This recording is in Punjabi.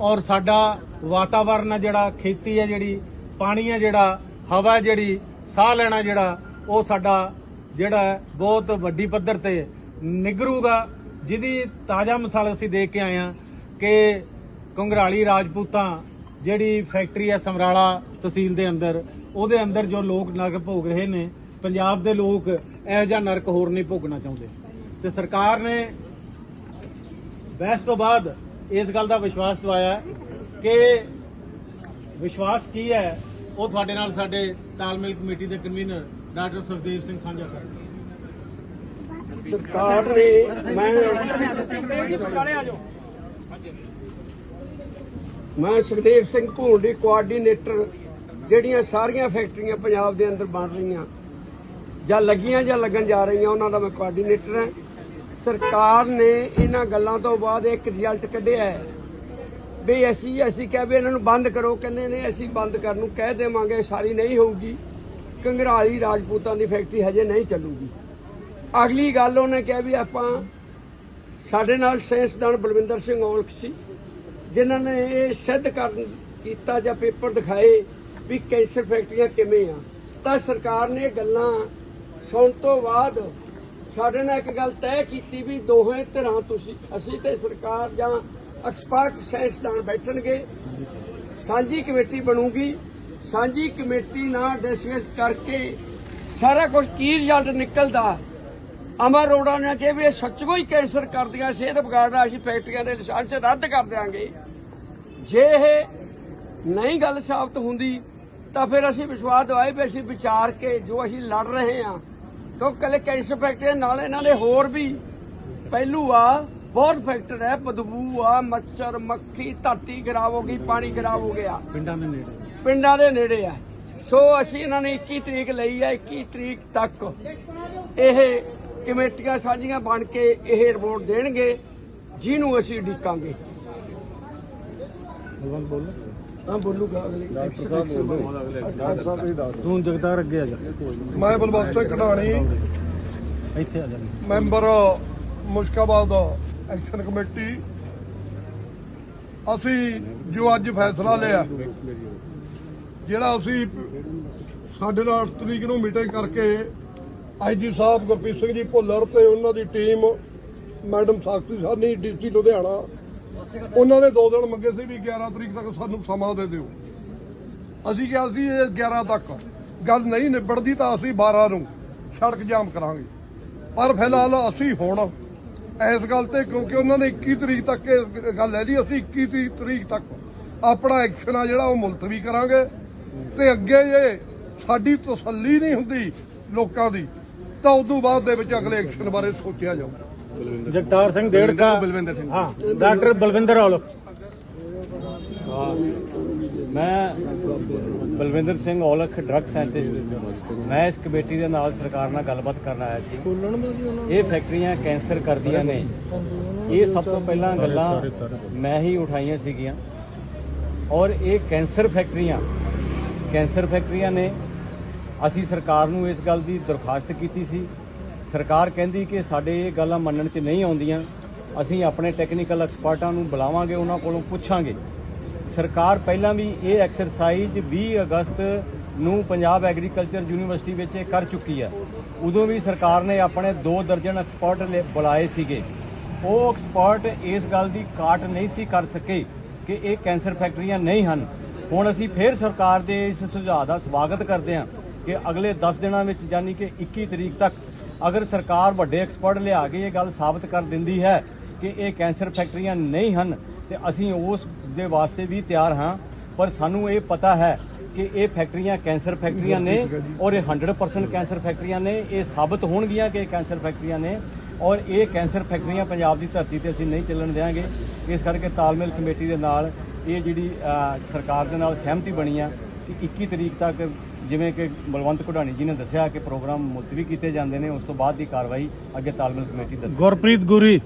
ਔਰ ਸਾਡਾ ਵਾਤਾਵਰਨ ਆ ਜਿਹੜਾ ਖੇਤੀ ਆ ਜਿਹੜੀ ਪਾਣੀ ਆ ਜਿਹੜਾ ਹਵਾ ਜਿਹੜੀ ਸਾਹ ਲੈਣਾ ਜਿਹੜਾ ਉਹ ਸਾਡਾ ਜਿਹੜਾ ਬਹੁਤ ਵੱਡੀ ਪੱਧਰ ਤੇ ਨਿਗਰੂਗਾ। ਜਿਹਦੀ ਤਾਜ਼ਾ ਮਿਸਾਲ ਅਸੀਂ ਦੇਖ ਕੇ ਆਏ ਆ ਕਿ ਕੰਗਰਾਲੀ ਰਾਜਪੂਤਾਂ ਜਿਹੜੀ ਫੈਕਟਰੀ ਹੈ ਸਮਰਾਲਾ ਤਹਿਸੀਲ ਦੇ ਅੰਦਰ ਉਹਦੇ ਅੰਦਰ ਜੋ ਲੋਕ ਨਰਕ ਭੋਗ ਰਹੇ ਨੇ ਪੰਜਾਬ ਦੇ ਲੋਕ ਇਹੋ ਜਿਹਾ ਨਰਕ ਹੋਰ ਨਹੀਂ ਭੋਗਣਾ ਚਾਹੁੰਦੇ ਤੇ ਸਰਕਾਰ ਨੇ ਬਹਿਸ ਤੋਂ ਬਾਅਦ ਇਸ ਗੱਲ ਦਾ ਵਿਸ਼ਵਾਸ ਦਵਾਇਆ ਕਿ ਵਿਸ਼ਵਾਸ ਕੀ ਹੈ ਉਹ ਤੁਹਾਡੇ ਨਾਲ ਸਾਡੇ ਤਾਲਮੇਲ ਕਮੇਟੀ ਦੇ ਕਨਵੀਨਰ ਡਾਕਟਰ ਸੁਖਦੇਵ ਸਿੰਘ ਸਾਂਝਾ ਕਰਨਗੇ ਸਰਕਾਰ ਨੇ ਮੈਂ ਮੈਂ ਸੁਖਦੇਵ ਸਿੰਘ ਭੂੰਡੀ ਕੋਆਰਡੀਨੇਟਰ ਜਿਹੜੀਆਂ ਸਾਰੀਆਂ ਫੈਕਟਰੀਆਂ ਪੰਜਾਬ ਦੇ ਅੰਦਰ ਬਣ ਰਹੀਆਂ। ਜਾਂ ਲੱਗੀਆਂ ਜਾਂ ਲੱਗਣ ਜਾ ਰਹੀਆਂ, ਉਹਨਾਂ ਦਾ ਮੈਂ ਕੋਆਰਡੀਨੇਟਰ ਹਾਂ। ਸਰਕਾਰ ਨੇ ਇਹਨਾਂ ਗੱਲਾਂ ਤੋਂ ਬਾਅਦ ਇੱਕ ਰਿਜ਼ਲਟ ਕੱਢਿਆ ਹੈ। ਵੀ ਅਸੀਂ ਅਸੀਂ ਕਿਹਾ ਵੀ ਇਹਨਾਂ ਨੂੰ ਬੰਦ ਕਰੋ, ਕਹਿੰਦੇ ਨੇ ਅਸੀਂ ਬੰਦ ਕਰਨ ਨੂੰ ਕਹਿ ਦੇਵਾਂਗੇ, ਸਾਰੀ ਨਹੀਂ ਹੋਊਗੀ। ਕੰਗਰਾਲੀ ਰਾਜਪੂਤਾਂ ਦੀ ਫੈਕਟਰੀ ਹਜੇ ਨਹੀਂ ਚੱਲੂਗੀ। ਅਗਲੀ ਗੱਲ ਉਹਨੇ ਕਿਹਾ ਵੀ ਆਪਾਂ, ਸਾਡੇ ਨਾਲ ਸਾਇੰਸਦਾਨ ਬਲਵਿੰਦਰ ਸਿੰਘ ਔਲਖ ਸੀ। ਜਿਨ੍ਹਾਂ ਨੇ ਇਹ ਸਿੱਧ ਕਰਨ ਕੀਤਾ ਜਾਂ ਪੇਪਰ ਦਿਖਾਏ ਵੀ ਕੈਂਸਰ ਫੈਕਟਰੀਆਂ ਕਿਵੇਂ ਆ। ਤਾਂ ਸਰਕਾਰ ਨੇ ਗੱਲਾਂ ਸੁਣ ਤੋਂ ਬਾਅਦ ਸਾਡੇ ਨਾਲ ਇੱਕ ਗੱਲ ਤੈਅ ਕੀਤੀ ਵੀ ਦੋਹੇ ਧਿਰਾਂ ਤੁਸੀਂ, ਅਸੀਂ ਤੇ ਸਰਕਾਰ ਜਾਂ ਐਕਸਪਰਟ ਸਾਇੰਸਦਾਨ ਬੈਠਣਗੇ। ਸਾਂਝੀ ਕਮੇਟੀ ਬਣੂਗੀ। ਸਾਂਝੀ ਕਮੇਟੀ ਨਾਲ ਡਿਸਕਸ ਕਰਕੇ ਸਾਰਾ ਕੁਝ ਕੀ ਰਿਜ਼ਲਟ ਨਿਕਲਦਾ ਅਮਰ ਅਰੋੜਾ ਨੇ ਕਿਹਾ ਵੀ ਇਹ ਸੱਚੋ ਹੀ ਕੈਂਸਰ ਕਰਦੀਆਂ ਸਿਹਤ ਵਿਗਾੜਦਾ ਅਸੀਂ ਫੈਕਟਰੀਆਂ ਦੇ ਲਾਇਸੈਂਸ ਰੱਦ ਕਰ ਦਿਆਂਗੇ। ਜੇ ਇਹ ਨਹੀਂ ਗੱਲ ਸਾਬਤ ਹੁੰਦੀ ਤਾਂ ਫਿਰ ਅਸੀਂ ਵਿਸ਼ਵਾਸ ਦਵਾਏ ਵੀ ਅਸੀਂ ਵਿਚਾਰ ਕੇ ਜੋ ਅਸੀਂ ਲੜ ਰਹੇ ਹਾਂ ਕਿਉਂ ਕੱਲੇ ਕੈਂਸਰ ਫੈਕਟਰੀਆਂ ਨਾਲ ਇਹਨਾਂ ਦੇ ਹੋਰ ਵੀ ਪਹਿਲੂ ਆ ਬਹੁਤ ਫੈਕਟਰ ਹੈ ਬਦਬੂ ਆ ਮੱਛਰ ਮੱਖੀ ਧਰਤੀ ਖਰਾਬ ਹੋ ਗਈ ਪਾਣੀ ਖਰਾਬ ਹੋ ਗਿਆ। ਪਿੰਡਾਂ ਦੇ ਨੇੜੇ। ਪਿੰਡਾਂ ਦੇ ਨੇੜੇ ਆ। ਸੋ ਅਸੀਂ ਇਹਨਾਂ ਨੇ 21 ਤਰੀਕ ਲਈ ਆ 21 ਤਰੀਕ ਤੱਕ ਇਹ ਕਮੇਟੀਆਂ ਸਾਂਝੀਆਂ ਬਣ ਕੇ ਇਹ ਰਿਪੋਰਟ ਦੇਣਗੇ ਜਿਹਨੂੰ ਅਸੀਂ ਉਡੀਕਾਂਗੇ। ਹਾਂ ਬੋਲੂਗਾ ਅਗਲੇ। ਡਾਕਟਰ ਸਾਹਿਬ ਹੀ ਦੱਸ ਤੂੰ ਜਗਤਾਰ ਅੱਗੇ ਆ ਜਾ। ਮੈਂ ਬਲਵੰਤ ਸਿੰਘ ਕਢਾਣੀ। ਇੱਥੇ ਆ ਜਾ। Member Mushkabad action committee. ਅਸੀਂ ਜੋ ਅੱਜ ਫੈਸਲਾ ਲਿਆ ਜਿਹੜਾ ਅਸੀਂ ਸਾਡੇ ਨਾਲ 8 ਤਰੀਕ ਨੂੰ ਮੀਟਿੰਗ ਕਰਕੇ ਆਈਜੀ ਸਾਹਿਬ ਗੁਰਪ੍ਰੀਤ ਸਿੰਘ ਜੀ ਭੁੱਲਰ ਤੇ ਉਹਨਾਂ ਦੀ ਟੀਮ, ਮੈਡਮ ਸਾਖੀ ਸਾਨੀ ਡੀਸੀ ਲੁਧਿਆਣਾ, ਉਹਨਾਂ ਨੇ ਦੋ ਦਿਨ ਮੰਗੇ ਸੀ ਵੀ 11 ਤਰੀਕ ਤੱਕ ਸਾਨੂੰ ਸਮਾਂ ਦੇ ਦਿਓ। ਅਸੀਂ ਕਿਹਾ ਸੀ ਇਹ 11 ਤੱਕ। ਗੱਲ ਨਹੀਂ ਨਿਬੜਦੀ ਤਾਂ ਅਸੀਂ 12 ਨੂੰ ਸੜਕ ਜਾਮ ਕਰਾਂਗੇ। ਪਰ ਫਿਲਹਾਲ ਅਸੀਂ ਹੁਣ ਇਸ ਗੱਲ ਤੇ, ਕਿਉਂਕਿ ਉਹਨਾਂ ਨੇ 21 ਤਰੀਕ ਤੱਕ ਇਹ ਗੱਲ ਹੈ ਜੀ, ਅਸੀਂ 21 ਤਰੀਕ- ਤਰੀਕ ਤੱਕ ਆਪਣਾ ਐਕਸ਼ਨ ਆ ਜਿਹੜਾ ਉਹ ਮੁਲਤਵੀ ਕਰਾਂਗੇ। ਤੇ ਅੱਗੇ ਜੇ ਸਾਡੀ ਤਸੱਲੀ ਨਹੀਂ ਹੁੰਦੀ ਲੋਕਾਂ ਦੀ। ਤਾਂ ਉਦੋਂ ਬਾਅਦ ਦੇ ਵਿੱਚ ਅਗਲੇ ਐਕਸ਼ਨ ਬਾਰੇ ਸੋਚਿਆ ਜਾਊ। ਜਗਤਾਰ ਸਿੰਘ ਡੇੜਕਾ ਬਲਵਿੰਦਰ ਸਿੰਘ ਹਾਂ ਡਾਕਟਰ ਬਲਵਿੰਦਰ ਔਲਖ ਮੈਂ ਬਲਵਿੰਦਰ ਸਿੰਘ ਔਲਖ ਡਰੱਗ ਸਾਇੰਟਿਸਟ ਮੈਂ ਇਸ ਕਮੇਟੀ ਦੇ ਨਾਲ ਸਰਕਾਰ ਨਾਲ ਗੱਲਬਾਤ ਕਰਨ ਆਇਆ ਸੀ। ਇਹ ਫੈਕਟਰੀਆਂ ਕੈਂਸਰ ਕਰਦੀਆਂ ਨੇ। ਇਹ ਸਭ ਤੋਂ ਪਹਿਲਾਂ ਗੱਲਾਂ ਮੈਂ ਹੀ ਉਠਾਈਆਂ ਸੀਗੀਆਂ। ਔਰ ਇਹ ਕੈਂਸਰ ਫੈਕਟਰੀਆਂ ਕੈਂਸਰ ਫੈਕਟਰੀਆਂ ਨੇ ਅਸੀਂ ਸਰਕਾਰ ਨੂੰ ਇਸ ਗੱਲ ਦੀ ਦਰਖਾਸਤ ਕੀਤੀ ਸੀ। ਸਰਕਾਰ ਕਹਿੰਦੀ ਕਿ ਸਾਡੇ ਇਹ ਗੱਲਾਂ ਮੰਨਣ 'ਚ ਨਹੀਂ ਆਉਂਦੀਆਂ। ਅਸੀਂ ਆਪਣੇ ਟੈਕਨੀਕਲ ਐਕਸਪਰਟਾਂ ਨੂੰ ਬੁਲਾਵਾਂਗੇ, ਉਹਨਾਂ ਕੋਲੋਂ ਪੁੱਛਾਂਗੇ। ਸਰਕਾਰ ਪਹਿਲਾਂ ਵੀ ਇਹ ਐਕਸਰਸਾਈਜ਼ 20 ਅਗਸਤ ਨੂੰ ਪੰਜਾਬ ਐਗਰੀਕਲਚਰ ਯੂਨੀਵਰਸਿਟੀ ਵਿੱਚ ਇਹ ਕਰ ਚੁੱਕੀ ਹੈ। ਉਦੋਂ ਵੀ ਸਰਕਾਰ ਨੇ ਆਪਣੇ ਦੋ ਦਰਜਨ ਐਕਸਪਰਟ ਲੇ- ਬੁਲਾਏ ਸੀਗੇ। ਉਹ ਐਕਸਪਰਟ ਇਸ ਗੱਲ ਦੀ ਕਾਟ ਨਹੀਂ ਸੀ ਕਰ ਸਕੇ ਕਿ ਇਹ ਕੈਂਸਰ ਫੈਕਟਰੀਆਂ ਨਹੀਂ ਹਨ। ਹੁਣ ਅਸੀਂ ਫੇਰ ਸਰਕਾਰ ਦੇ ਇਸ ਸੁਝਾਅ ਦਾ ਸਵਾਗਤ ਕਰਦੇ ਹਾਂ। ਕਿ ਅਗਲੇ 10 ਦਿਨਾਂ ਵਿੱਚ ਯਾਨੀ ਕਿ 21 ਤਰੀਕ ਤੱਕ ਅਗਰ ਸਰਕਾਰ ਵੱਡੇ ਐਕਸਪਰਟ ਲਿਆ ਕੇ ਇਹ ਗੱਲ ਸਾਬਤ ਕਰ ਦਿੰਦੀ ਹੈ ਕਿ ਇਹ ਕੈਂਸਰ ਫੈਕਟਰੀਆਂ ਨਹੀਂ ਹਨ, ਤੇ ਅਸੀਂ ਉਸ ਦੇ ਵਾਸਤੇ ਵੀ ਤਿਆਰ ਹਾਂ। ਪਰ ਸਾਨੂੰ ਇਹ ਪਤਾ ਹੈ ਕਿ ਇਹ ਫੈਕਟਰੀਆਂ ਕੈਂਸਰ ਫੈਕਟਰੀਆਂ ਨੇ ਔਰ ਇਹ 100% ਕੈਂਸਰ ਫੈਕਟਰੀਆਂ ਨੇ, ਇਹ ਸਾਬਤ ਹੋਣਗੀਆਂ ਕਿ ਇਹ ਕੈਂਸਰ ਫੈਕਟਰੀਆਂ ਨੇ ਔਰ ਇਹ ਕੈਂਸਰ ਫੈਕਟਰੀਆਂ ਪੰਜਾਬ ਦੀ ਧਰਤੀ ਤੇ ਅਸੀਂ ਨਹੀਂ ਚੱਲਣ ਦੇਵਾਂਗੇ ਇਸ ਕਰਕੇ ਤਾਲਮੇਲ ਕਮੇਟੀ ਦੇ ਨਾਲ ਇਹ ਜਿਹੜੀ ਸਰਕਾਰ ਦੇ ਨਾਲ ਸਹਿਮਤੀ ਬਣੀ ਆ ਕਿ 21 ਤਰੀਕ ਤੱਕ ਜਿਵੇਂ ਕਿ ਬਲਵੰਤ ਘੁਡਾਣੀ ਜੀ ਨੇ ਦੱਸਿਆ ਕਿ ਪ੍ਰੋਗਰਾਮ ਮੁਲਤਵੀ ਕੀਤੇ ਜਾਂਦੇ ਨੇ, ਉਸ ਤੋਂ ਬਾਅਦ ਦੀ ਕਾਰਵਾਈ ਅੱਗੇ ਤਾਲਮੇਲ ਕਮੇਟੀ ਦੱਸੇ ਗੁਰਪ੍ਰੀਤ ਗੁਰੀ।